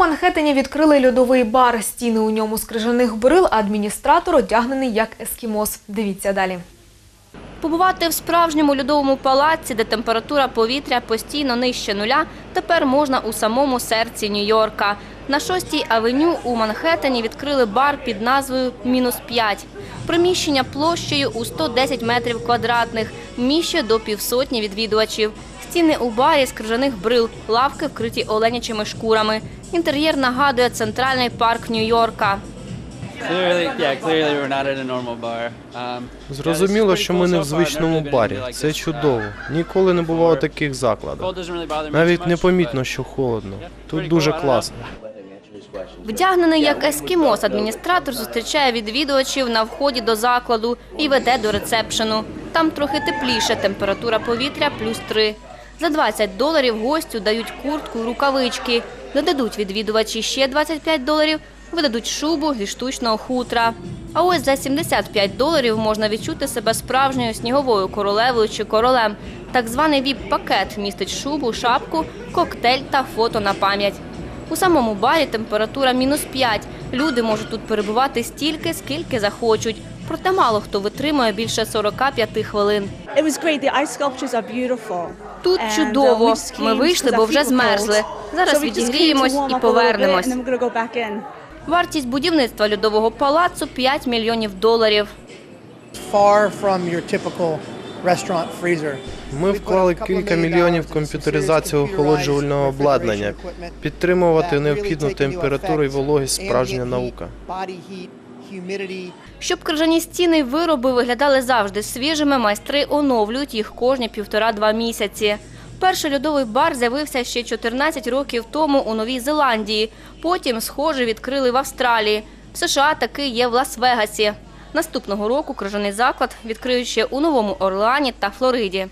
Манхеттені відкрили льодовий бар. Стіни у ньому з крижаних брил, адміністратор одягнений як ескімос. Дивіться далі. Побувати в справжньому льодовому палаці, де температура повітря постійно нижче нуля, тепер можна у самому серці Нью-Йорка. На 6-й авеню у Манхеттені відкрили бар під назвою «Мінус 5». Приміщення площею у 110 метрів квадратних, вміщує до півсотні відвідувачів. Стіни у барі з крижаних брил, лавки вкриті оленячими шкурами. Інтер'єр нагадує центральний парк Нью-Йорка. Um, Зрозуміло, що ми не в звичному барі. uh, Це чудово. Ніколи не бувало таких закладів. Навіть не помітно, що холодно. Тут дуже класно. Вдягнений як ескімос, адміністратор зустрічає відвідувачів на вході до закладу і веде до рецепшену. Там трохи тепліше, температура повітря плюс 3. За 20 доларів гостю дають куртку і рукавички. Додадуть відвідувачі ще 25 доларів, видадуть шубу зі штучного хутра. А ось за 75 доларів можна відчути себе справжньою сніговою королевою чи королем. Так званий віп-пакет містить шубу, шапку, коктейль та фото на пам'ять. У самому барі температура мінус 5. Люди можуть тут перебувати стільки, скільки захочуть. Проте мало хто витримує більше 45 хвилин. It was great. The. Тут uh, чудово. Ми вийшли, бо вже змерзли. Зараз відігріємось і повернемось. Вартість будівництва льодового палацу 5 мільйонів доларів. Ми вклали кілька мільйонів в комп'ютеризацію охолоджувального обладнання. Підтримувати необхідну температуру і вологість справжня наука. Щоб крижані стіни вироби виглядали завжди свіжими, майстри оновлюють їх кожні півтора-два місяці. Перший льодовий бар з'явився ще 14 років тому у Новій Зеландії. Потім, схоже, відкрили в Австралії. В США такий є в Лас-Вегасі. Наступного року крижаний заклад відкриють ще у Новому Орлеані та Флориді.